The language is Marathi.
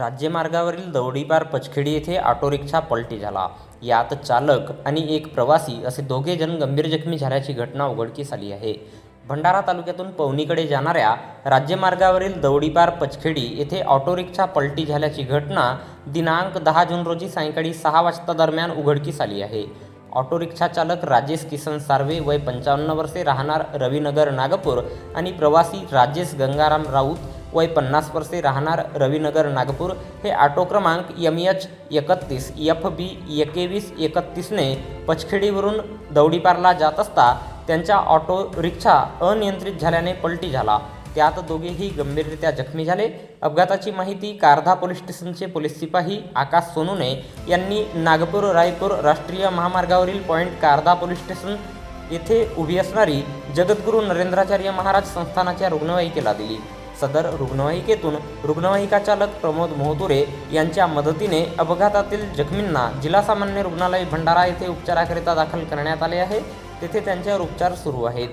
राज्यमार्गावरील दौडीपार पचखेडी येथे ऑटो रिक्षा पलटी झाला. यात चालक आणि एक प्रवासी असे दोघे जण गंभीर जखमी झाल्याची घटना उघडकीस आली आहे. भंडारा तालुक्यातून पवनीकडे जाणाऱ्या राज्यमार्गावरील दौडीपार पचखेडी येथे ऑटो रिक्षा पलटी झाल्याची घटना दिनांक दहा जून रोजी सायंकाळी सहा वाजता दरम्यान उघडकीस आली आहे. ऑटो रिक्षा चालक राजेश किसन सार्वे वय पंचावन्न वर्षे राहणार रविनगर नागपूर आणि प्रवासी राजेश गंगाराम राऊत वय पन्नास वर्षे राहणार रविनगर नागपूर. हे ऑटो क्रमांक एम एच एकतीस एफ बी एकवीस एकतीसने पचखेडीवरून दौडीपारला जात असता त्यांच्या ऑटो रिक्षा अनियंत्रित झाल्याने पलटी झाला. त्यात दोघेही गंभीररित्या जखमी झाले. अपघाताची माहिती कारधा पोलीस स्टेशनचे पोलीस सिपाही आकाश सोनुने यांनी नागपूर रायपूर राष्ट्रीय महामार्गावरील पॉईंट कारधा पोलीस स्टेशन येथे उभी असणारी जगद्गुरू नरेंद्राचार्य महाराज संस्थानाच्या रुग्णवाहिकेला दिली. सदर रुग्णवाहिकेतून रुग्णवाहिका चालक प्रमोद मोहतुरे यांच्या मदतीने अपघातातील जखमींना जिल्हा सामान्य रुग्णालय भंडारा येथे उपचाराकरिता दाखल करण्यात आले आहे. तेथे त्यांच्यावर उपचार सुरू आहेत.